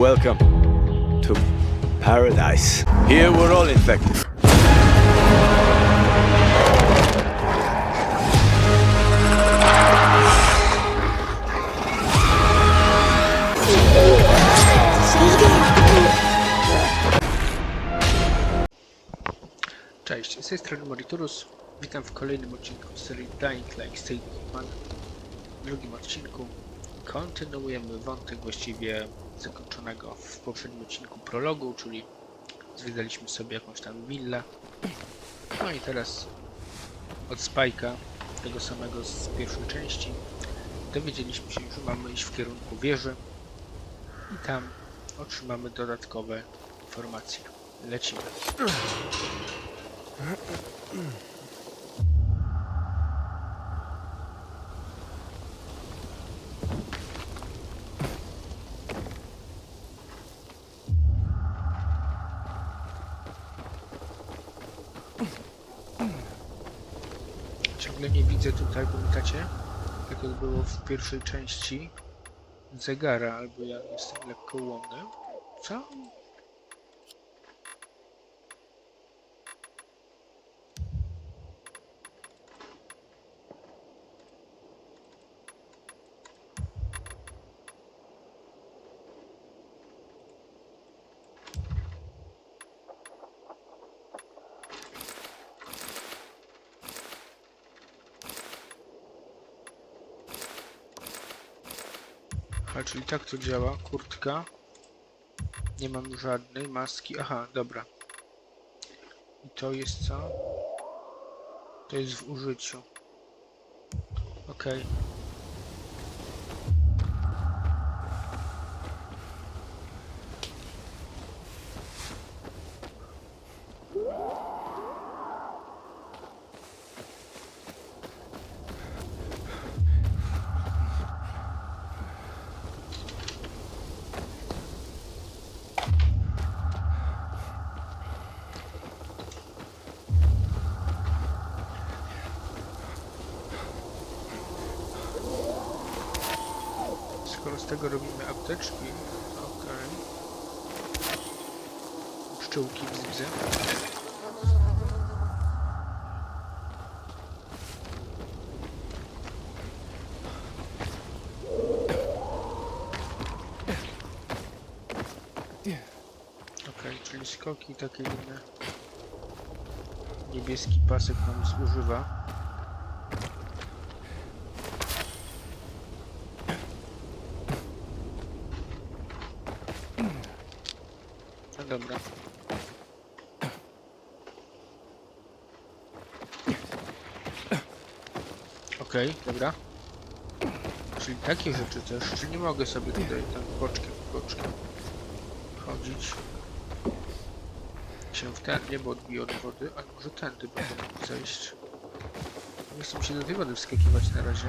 Welcome to paradise. Here we're all infected. Cześć, z tej strony Moriturus. Witam w kolejnym odcinku serii Dying Light State Hitman. W drugim odcinku kontynuujemy wątek właściwie zakończonego w poprzednim odcinku prologu, czyli zwiedzaliśmy sobie jakąś tam willę. No i teraz od Spike'a, tego samego z pierwszej części, dowiedzieliśmy się, że mamy iść w kierunku wieży i tam otrzymamy dodatkowe informacje. Lecimy. Ciągle nie widzę tutaj, pamiętacie? Jak to było w pierwszej części zegara, albo ja jestem lekko ułomny. Co? Czyli tak to działa. Kurtka. Nie mam żadnej maski. Aha, dobra. I to jest co? To jest w użyciu. Okej. Skoro z tego robimy apteczki, okej. Pszczółki widzę. Okej, czyli skoki takie inne. Niebieski pasek nam zużywa. Dobra. Okej, dobra. Czyli takie rzeczy też, czy nie mogę sobie tutaj tam boczkiem, boczkiem chodzić się w ten, nie, bo odbiję od wody, ale może tędy będę mógł zejść. Nie chcę mi się do tej wody wskakiwać na razie.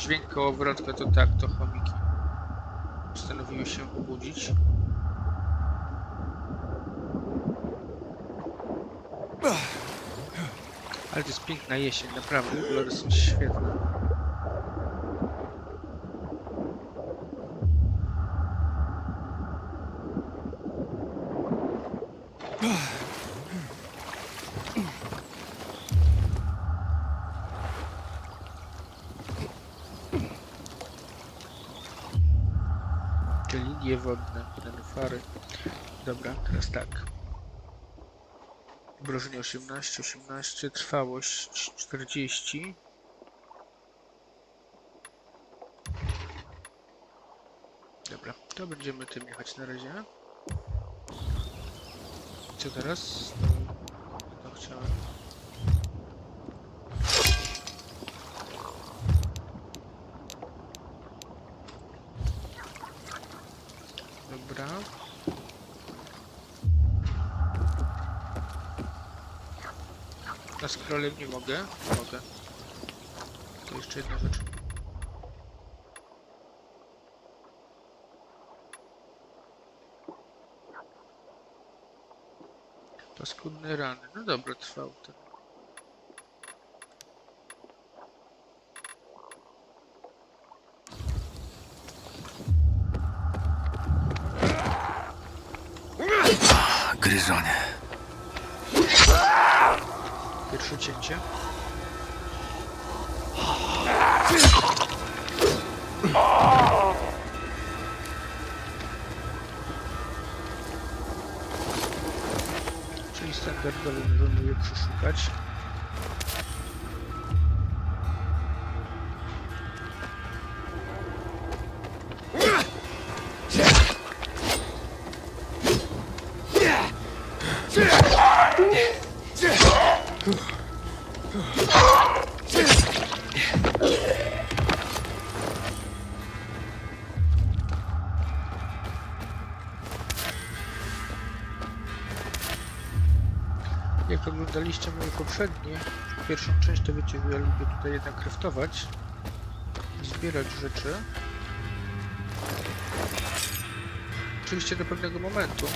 dźwięk kołowrotka to tak, to chomiki postanowiły się obudzić. Ale to jest piękna jesień, naprawdę, kolory są świetne. Ugh. Linie wodne, nenufary. Dobra, teraz tak. Mrożenie 18, 18, trwałość 40. Dobra, to będziemy tym jechać na razie. Co teraz? No, chciałem. Dobra. Na scrollem nie mogę? Mogę. To jeszcze jedna rzecz. Paskudne rany. No dobra, trwał ten. Gryzonie. Pierwsze cięcie. Czyli standardowo możemy je przeszukać. Jak oglądaliście moje poprzednie, pierwszą część, to wiecie, ja lubię tutaj jednak kraftować i zbierać rzeczy. Oczywiście do pewnego momentu.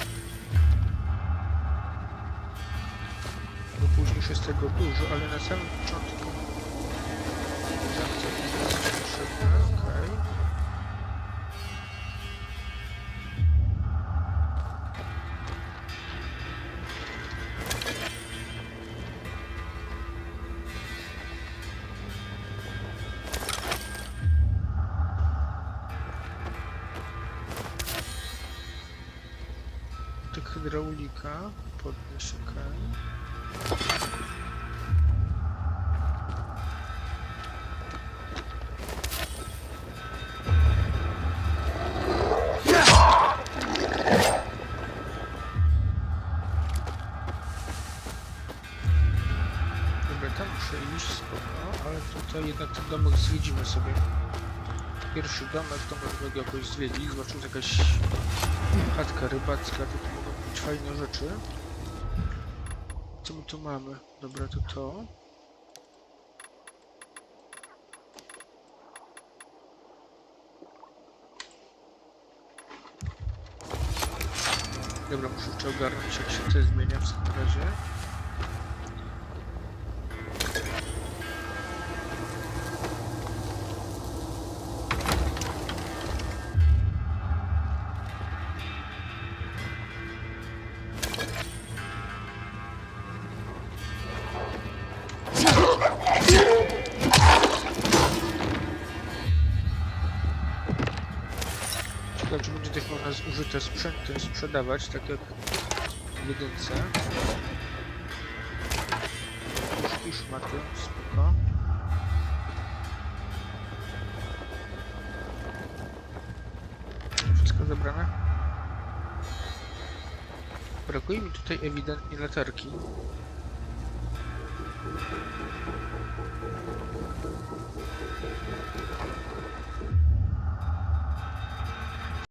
Już jest tego dużo, ale na samym początku zawsze. Tak hydraulika, podnieś. Dobra, domek zwiedzimy sobie. Pierwszy domek możemy go jakoś zwiedzić, że jakaś chatka rybacka, tu mogą być fajne rzeczy. Co my tu mamy? Dobra, to to. Dobra, muszę jeszcze ogarnąć jak się to zmienia w takim razie. użyte sprzęty sprzedawać, tak jak w jedynce. Puszki, szmaty, spoko. Wszystko zebrane. Brakuje mi tutaj ewidentnie latarki.